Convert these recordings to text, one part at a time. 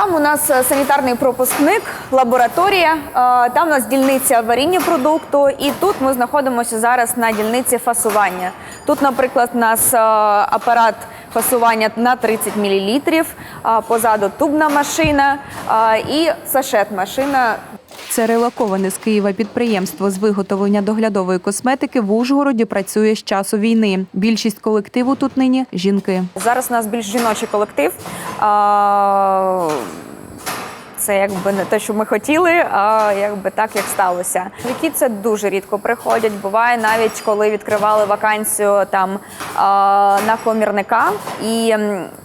Там у нас е, санітарний пропускник, лабораторія. е, Там у нас дільниця варіння продукту, і тут ми знаходимося зараз на дільниці фасування. Тут, наприклад, у нас е, апарат фасування на 30 мл, позаду тубна машина і сашет-машина Це релоковане з Києва підприємство з виготовлення доглядової косметики в Ужгороді працює з часу війни. Більшість колективу тут нині жінки. Зараз у нас більш жіночий колектив. А, Це якби не те, що ми хотіли, а якби так, як сталося. Чоловіки це дуже рідко приходять. Буває навіть коли відкривали вакансію там на комірника. І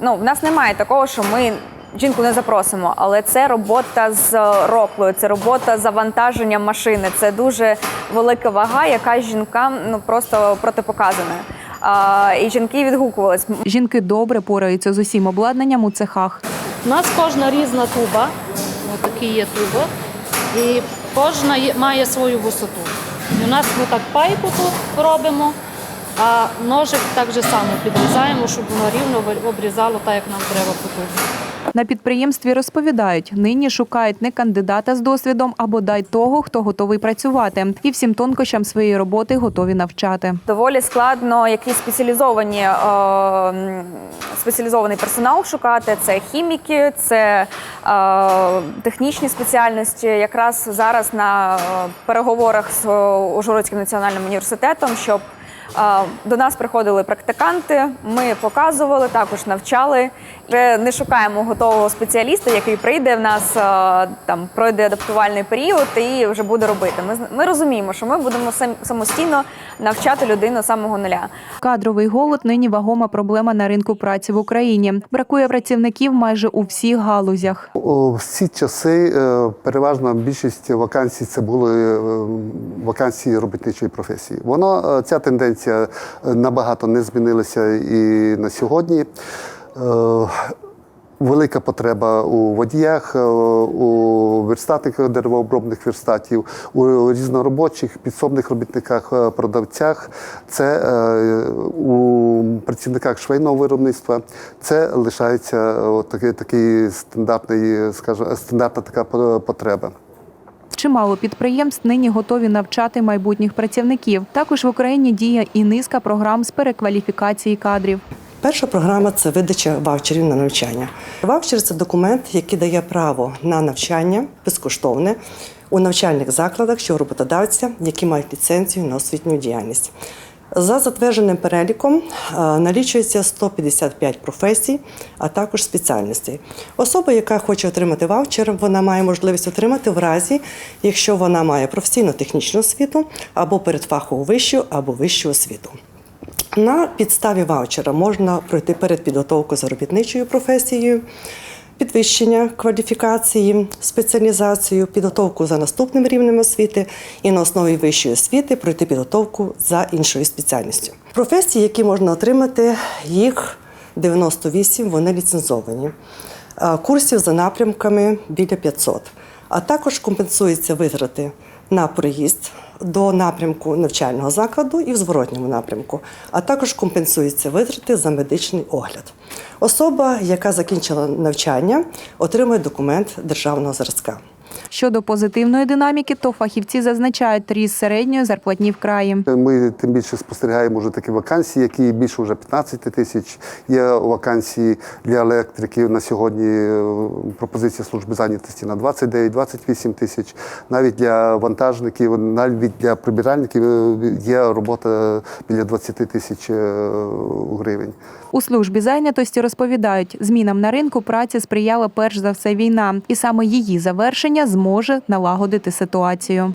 ну, в нас немає такого, що ми. Жінку не запросимо, але це робота з роклою, це робота з завантаженням машини. Це дуже велика вага, яка жінкам ну просто протипоказана. А, і жінки відгукувались. Жінки добре пораються з усім обладнанням у цехах. У нас кожна різна туба, такі є туби, і кожна є- має свою висоту. І у нас ми так пайку тут робимо, а ножик так же само підрізаємо, щоб воно рівно обрізало так, як нам треба по тубі. На підприємстві розповідають, нині шукають не кандидата з досвідом, а бодай того, хто готовий працювати, і всім тонкощам своєї роботи готові навчати. Доволі складно якісь спеціалізовані е, спеціалізований персонал шукати. Це хіміки, це е, технічні спеціальності. Якраз зараз на е, переговорах з е, Ужгородським національним університетом, щоб до нас приходили практиканти, ми показували, також навчали. Вже не шукаємо готового спеціаліста, який прийде в нас, там пройде адаптувальний період і вже буде робити. Ми, з- ми розуміємо, що ми будемо сам- самостійно навчати людину з самого нуля. Кадровий голод нині вагома проблема на ринку праці в Україні. Бракує працівників майже у всіх галузях. У всі часи е, переважна більшість вакансій це були е, вакансії робітничої професії. Воно е, ця тенденція е, набагато не змінилася і на сьогодні. Е, Велика потреба у водіях, е, у верстатниках деревообробних верстатів, у різноробочих підсобних робітниках, продавцях, це у працівниках швейного виробництва. Це лишається такий, такий стандартний, скажімо, стандартна така потреба. Чимало підприємств нині готові навчати майбутніх працівників. Також в Україні діє і низка програм з перекваліфікації кадрів. Перша програма це видача ваучерів на навчання. Ваучер це документ, який дає право на навчання безкоштовне у навчальних закладах, що роботодавця, які мають ліцензію на освітню діяльність. За затвердженим переліком е, налічується 155 професій, а також спеціальностей. Особа, яка хоче отримати ваучер, вона має можливість отримати в разі, якщо вона має професійно-технічну освіту або передфахову вищу або вищу освіту. На підставі ваучера можна пройти передпідготовку за робітничою професією, підвищення кваліфікації, спеціалізацію, підготовку за наступним рівнем освіти і на основі вищої освіти пройти підготовку за іншою спеціальністю. Професії, які можна отримати, їх 98, вони ліцензовані. Курсів за напрямками біля 500. А також компенсуються витрати на проїзд до напрямку навчального закладу і в зворотньому напрямку, а також компенсуються витрати за медичний огляд. Особа, яка закінчила навчання, отримує документ державного зразка. Щодо позитивної динаміки, то фахівці зазначають ріст середньої зарплатні в краї. Ми тим більше спостерігаємо вже такі вакансії, які більше вже 15 тисяч. Є вакансії для електриків на сьогодні. е, Пропозиція служби зайнятості на 29-28 тисяч. Навіть для вантажників, навіть для прибиральників е, є робота біля 20 тисяч е, гривень. У службі зайнятості розповідають, змінам на ринку праці сприяла перш за все війна, і саме її завершення зможе налагодити ситуацію.